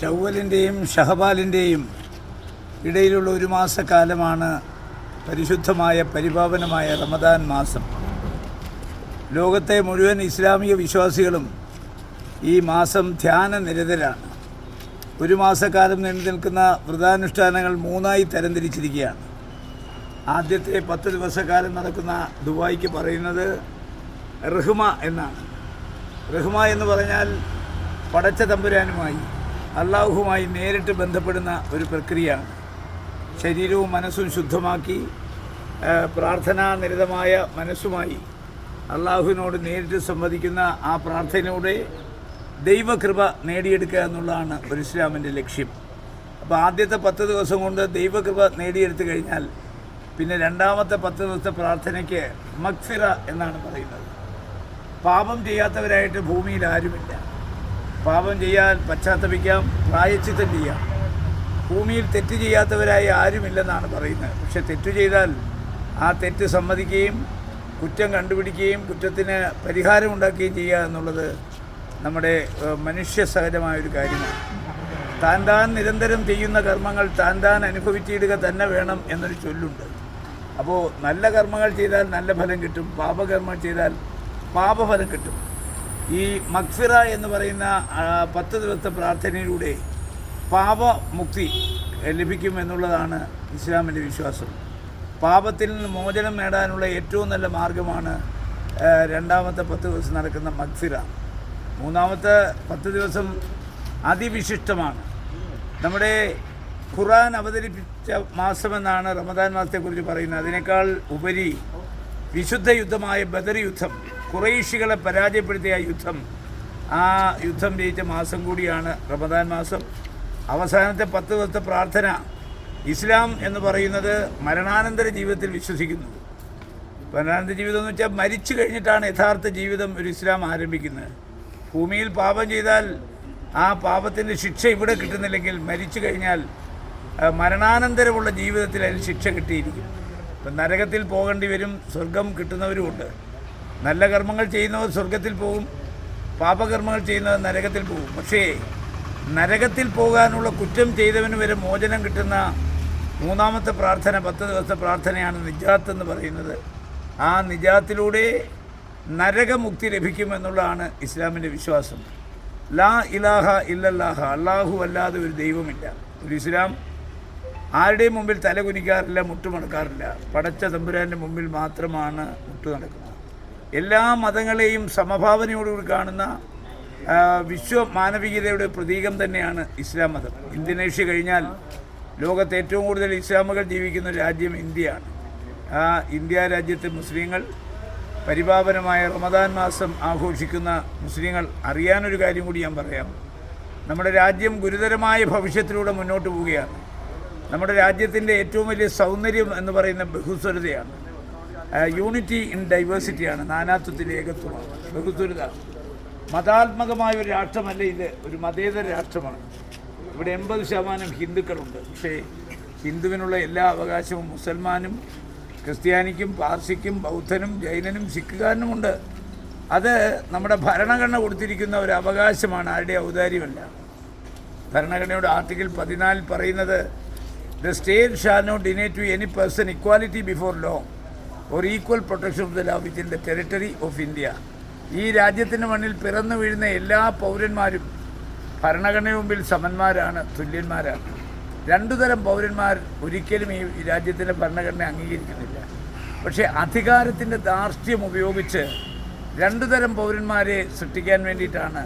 ഷവ്വലിന്റെയും ഷഹബാലിന്റെയും ഇടയിലുള്ള ഒരു മാസക്കാലമാണ് പരിശുദ്ധമായ പരിപാവനമായ റമദാൻ മാസം. ലോകത്തെ മുഴുവൻ ഇസ്ലാമിക വിശ്വാസികളും ഈ മാസം ധ്യാന നിരതരാണ്. ഒരു മാസക്കാലം നീണ്ടു നിൽക്കുന്ന വ്രതാനുഷ്ഠാനങ്ങൾ മൂന്നായി തരംതിരിച്ചിരിക്കുകയാണ്. ആദ്യത്തെ പത്ത് ദിവസക്കാലം നടക്കുന്ന ദുബായിക്ക് പറയുന്നത് റഹ്മ എന്നാണ്. റഹ്മ എന്ന് പറഞ്ഞാൽ പടച്ച തമ്പുരാനുമായി അള്ളാഹുമായി നേരിട്ട് ബന്ധപ്പെടുന്ന ഒരു പ്രക്രിയയാണ്. ശരീരവും മനസ്സും ശുദ്ധമാക്കി പ്രാർത്ഥനാ പ്രാർത്ഥനാനിരതമായ മനസ്സുമായി അള്ളാഹുവിനോട് നേരിട്ട് സംവദിക്കുന്ന ആ പ്രാർത്ഥനയുടെ ദൈവകൃപ നേടിയെടുക്കുക എന്നുള്ളതാണ് ഒരു ഇസ്ലാമിന്റെ ലക്ഷ്യം. അപ്പോൾ ആദ്യത്തെ പത്ത് ദിവസം കൊണ്ട് ദൈവകൃപ നേടിയെടുത്തു കഴിഞ്ഞാൽ പിന്നെ രണ്ടാമത്തെ പത്ത് ദിവസത്തെ പ്രാർത്ഥനയ്ക്ക് മക്ഫിറ എന്നാണ് പറയുന്നത്. പാപം ചെയ്യാത്തവരായിട്ട് ഭൂമിയിൽ ആരുമില്ല. പാപം ചെയ്യാൻ പശ്ചാത്തപിക്കാം പ്രായച്ചിത്തം ചെയ്യാം. ഭൂമിയിൽ തെറ്റ് ചെയ്യാത്തവരായി ആരുമില്ലെന്നാണ് പറയുന്നത്. പക്ഷെ തെറ്റ് ചെയ്താൽ ആ തെറ്റ് സമ്മതിക്കുകയും കുറ്റം കണ്ടുപിടിക്കുകയും കുറ്റത്തിന് പരിഹാരമുണ്ടാക്കുകയും ചെയ്യുക എന്നുള്ളത് നമ്മുടെ മനുഷ്യ സഹജമായൊരു കാര്യമാണ്. താൻ താൻ നിരന്തരം ചെയ്യുന്ന കർമ്മങ്ങൾ താൻ താൻ അനുഭവിച്ചിടുക തന്നെ വേണം എന്നൊരു ചൊല്ലുണ്ട്. അപ്പോൾ നല്ല കർമ്മങ്ങൾ ചെയ്താൽ നല്ല ഫലം കിട്ടും. പാപകർമ്മം ചെയ്താൽ പാപഫലം കിട്ടും. ഈ മക്ഫിറ എന്ന് പറയുന്ന പത്ത് ദിവസത്തെ പ്രാർത്ഥനയിലൂടെ പാപമുക്തി ലഭിക്കും എന്നുള്ളതാണ് ഇസ്ലാമിന്റെ വിശ്വാസം. പാപത്തിൽ നിന്ന് മോചനം നേടാനുള്ള ഏറ്റവും നല്ല മാർഗമാണ് രണ്ടാമത്തെ പത്ത് ദിവസം നടക്കുന്ന മക്ഫിറ മൂന്നാമത്തെ പത്ത് ദിവസം അതിവിശിഷ്ടമാണ്. നമ്മുടെ ഖുറാൻ അവതരിപ്പിച്ച മാസമെന്നാണ് റമദാൻ മാസത്തെക്കുറിച്ച് പറയുന്നത്. അതിനേക്കാൾ ഉപരി വിശുദ്ധ യുദ്ധമായ ബദർ യുദ്ധം കുറേശികളെ പരാജയപ്പെടുത്തിയ യുദ്ധം ആ യുദ്ധം ജയിച്ച മാസം കൂടിയാണ് റമദാൻ മാസം. അവസാനത്തെ പത്ത് ദിവസത്തെ പ്രാർത്ഥന ഇസ്ലാം എന്ന് പറയുന്നത് മരണാനന്തര ജീവിതത്തിൽ വിശ്വസിക്കുന്നു. മരണാനന്തര ജീവിതം എന്ന് വെച്ചാൽ മരിച്ചു കഴിഞ്ഞിട്ടാണ് യഥാർത്ഥ ജീവിതം ഒരു ഇസ്ലാം ആരംഭിക്കുന്നത്. ഭൂമിയിൽ പാപം ചെയ്താൽ ആ പാപത്തിന്റെ ശിക്ഷ ഇവിടെ കിട്ടുന്നില്ലെങ്കിൽ മരിച്ചു കഴിഞ്ഞാൽ മരണാനന്തരമുള്ള ജീവിതത്തിൽ അതിന് ശിക്ഷ കിട്ടിയിരിക്കും. ഇപ്പം നരകത്തിൽ പോകേണ്ടി വരും സ്വർഗം കിട്ടുന്നവരുമുണ്ട്. നല്ല കർമ്മങ്ങൾ ചെയ്യുന്നവർ സ്വർഗത്തിൽ പോകും പാപകർമ്മങ്ങൾ ചെയ്യുന്നവർ നരകത്തിൽ പോകും. പക്ഷേ നരകത്തിൽ പോകാനുള്ള കുറ്റം ചെയ്തവന് വരെ മോചനം കിട്ടുന്ന മൂന്നാമത്തെ പ്രാർത്ഥന പത്ത് ദിവസത്തെ പ്രാർത്ഥനയാണ് നിജാത്ത് എന്ന് പറയുന്നത്. ആ നിജാത്തിലൂടെ നരകമുക്തി ലഭിക്കുമെന്നുള്ളതാണ് ഇസ്ലാമിന്റെ വിശ്വാസം. ലാ ഇലാഹ ഇല്ലല്ലാഹ അള്ളാഹു അല്ലാതെ ഒരു ദൈവമില്ല. ഒരു ഇസ്ലാം ആരുടെയും മുമ്പിൽ തല കുനിക്കാറില്ല മുട്ടുമടക്കാറില്ല. പടച്ച തമ്പുരാന്റെ മുമ്പിൽ മാത്രമാണ് മുട്ടു നടക്കുന്നത്. എല്ലാ മതങ്ങളെയും സമഭാവനയോടുകൂടി കാണുന്ന വിശ്വ മാനവികതയുടെ പ്രതീകം തന്നെയാണ് ഇസ്ലാം മതം. ഇന്തോനേഷ്യ കഴിഞ്ഞാൽ ലോകത്ത് ഏറ്റവും കൂടുതൽ ഇസ്ലാമുകൾ ജീവിക്കുന്ന രാജ്യം ഇന്ത്യയാണ്. ആ ഇന്ത്യ രാജ്യത്തെ മുസ്ലിങ്ങൾ പരിപാവനമായ റമദാൻ മാസം ആഘോഷിക്കുന്ന മുസ്ലിങ്ങൾ അറിയാനൊരു കാര്യം കൂടി ഞാൻ പറയാം. നമ്മുടെ രാജ്യം ഗുരുതരമായ ഭവിഷ്യത്തിലൂടെ മുന്നോട്ട് പോവുകയാണ്. നമ്മുടെ രാജ്യത്തിന്റെ ഏറ്റവും വലിയ സൗന്ദര്യം എന്ന് പറയുന്ന ബഹുസ്വരതയാണ്. Unity in ഡൈവേഴ്സിറ്റിയാണ് നാനാത്വത്തിന്റെ ഏകത്വമാണ്. ബഹുദുരിത മതാത്മകമായ ഒരു രാഷ്ട്രമല്ല ഇത്. ഒരു മതേതര രാഷ്ട്രമാണ്. ഇവിടെ എൺപത് ശതമാനം ഹിന്ദുക്കളുണ്ട്. പക്ഷേ ഹിന്ദുവിനുള്ള എല്ലാ അവകാശവും മുസൽമാനും ക്രിസ്ത്യാനിക്കും പാർസിക്കും ബൗദ്ധനും ജൈനനും സിഖുകാരനുമുണ്ട് അത് നമ്മുടെ ഭരണഘടന കൊടുത്തിരിക്കുന്ന ഒരു അവകാശമാണ്. ആരുടെ ഔദാര്യമല്ല. ഭരണഘടനയുടെ ആർട്ടിക്കിൾ പതിനാലിൽ പറയുന്നത് the state shall not deny to any person equality before law or equal protection of the law in the territory of India ഈ രാജ്യത്തിന്റെ മണ്ണിൽ പിറന്നു വീഴുന്ന എല്ലാ പൗരന്മാരും ഭരണഘടന മുമ്പിൽ സമന്മാരാണ് തുല്യന്മാരാണ്. രണ്ടു തരം പൗരന്മാർ ഒരിക്കലും ഈ രാജ്യത്തിന്റെ ഭരണഘടന അംഗീകരിക്കുന്നില്ല. പക്ഷേ അധികാരത്തിന്റെ ധാർഷ്ട്യം ഉപയോഗിച്ച് രണ്ടു തരം പൗരന്മാരെ സൃഷ്ടിക്കാൻ വേണ്ടിയിട്ടാണ്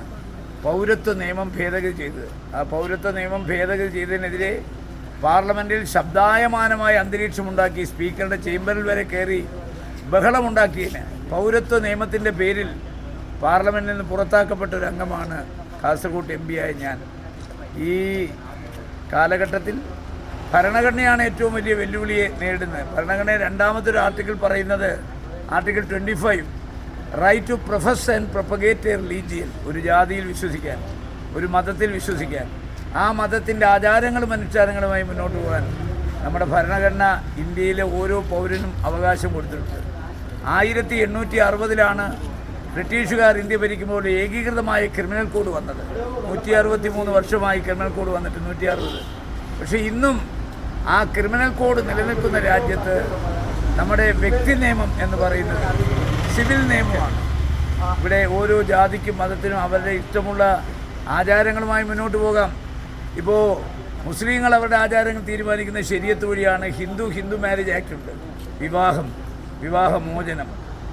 പൗരത്വ നിയമം ഭേദഗതി ചെയ്തത്. ആ പൗരത്വ നിയമം ഭേദഗതി ചെയ്തതിനെതിരെ പാർലമെന്റിൽ ശബ്ദായമാനമായ അന്തരീക്ഷമുണ്ടാക്കി സ്പീക്കറുടെ ചേംബറിൽ വരെ കയറി ബഹളമുണ്ടാക്കിയതിന് പൗരത്വ നിയമത്തിന്റെ പേരിൽ പാർലമെന്റിൽ നിന്ന് പുറത്താക്കപ്പെട്ട ഒരു അംഗമാണ് കാസർഗോഡ് എം ആയ ഞാൻ. ഈ കാലഘട്ടത്തിൽ ഭരണഘടനയാണ് ഏറ്റവും വലിയ വെല്ലുവിളിയെ നേരിടുന്നത്. ഭരണഘടന രണ്ടാമത്തെ ഒരു ആർട്ടിക്കിൾ പറയുന്നത് article twenty five right to profess and propagate a religion ഒരു ജാതിയിൽ വിശ്വസിക്കാൻ ഒരു മതത്തിൽ വിശ്വസിക്കാൻ. ആ മതത്തിന്റെ ആചാരങ്ങളും അനുഷ്ഠാനങ്ങളുമായി മുന്നോട്ട് പോകാൻ നമ്മുടെ ഭരണഘടന ഇന്ത്യയിലെ ഓരോ പൗരനും അവകാശം കൊടുത്തിട്ടുണ്ട്. ആയിരത്തി എണ്ണൂറ്റി അറുപതിലാണ് ബ്രിട്ടീഷുകാർ ഇന്ത്യ ഭരിക്കുമ്പോൾ ഏകീകൃതമായ ക്രിമിനൽ കോഡ് വന്നത്. നൂറ്റി അറുപത്തി മൂന്ന് വർഷമായി ക്രിമിനൽ കോഡ് വന്നിട്ട് നൂറ്റി അറുപത് പക്ഷേ ഇന്നും ആ ക്രിമിനൽ കോഡ് നിലനിൽക്കുന്ന രാജ്യത്ത് നമ്മുടെ വ്യക്തി നിയമം എന്ന് പറയുന്നത് സിവിൽ നിയമമാണ്. ഇവിടെ ഓരോ ജാതിക്കും മതത്തിനും അവരുടെ ഇഷ്ടമുള്ള ആചാരങ്ങളുമായി മുന്നോട്ട് പോകാം. ഇപ്പോൾ മുസ്ലിങ്ങൾ അവരുടെ ആചാരങ്ങൾ തീരുമാനിക്കുന്ന ശരിയത്ത് വഴിയാണ്. ഹിന്ദു ഹിന്ദു മാരേജ് ആക്ട് ഉണ്ട്. വിവാഹം വിവാഹമോചനം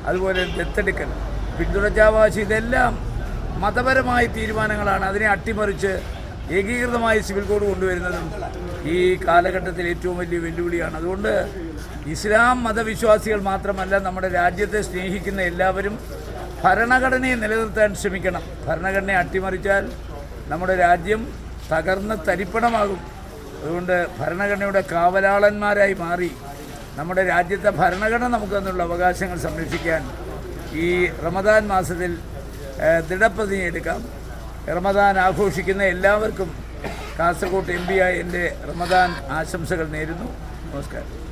അതുപോലെ ദത്തെടുക്കൽ പിന്തുടച്ചാവാശി ഇതെല്ലാം മതപരമായ തീരുമാനങ്ങളാണ്. അതിനെ അട്ടിമറിച്ച് ഏകീകൃതമായി സിവിൽ കോഡ് കൊണ്ടുവരുന്നതും ഈ കാലഘട്ടത്തിൽ ഏറ്റവും വലിയ വെല്ലുവിളിയാണ്. അതുകൊണ്ട് ഇസ്ലാം മതവിശ്വാസികൾ മാത്രമല്ല നമ്മുടെ രാജ്യത്തെ സ്നേഹിക്കുന്ന എല്ലാവരും ഭരണഘടനയെ നിലനിർത്താൻ ശ്രമിക്കണം. ഭരണഘടനയെ അട്ടിമറിച്ചാൽ നമ്മുടെ രാജ്യം തകർന്ന് തരിപ്പണമാകും. അതുകൊണ്ട് ഭരണഘടനയുടെ കാവലാളന്മാരായി മാറി നമ്മുടെ രാജ്യത്തെ ഭരണഘടന നമുക്ക് തന്നുള്ള അവകാശങ്ങൾ സംരക്ഷിക്കാൻ ഈ റമദാൻ മാസത്തിൽ ദൃഢപ്രതിജ്ഞയെടുക്കാം റമദാൻ ആഘോഷിക്കുന്ന എല്ലാവർക്കും കാസർഗോഡ് എം പിയായ എന്റെ റമദാൻ ആശംസകൾ നേരുന്നു. നമസ്കാരം.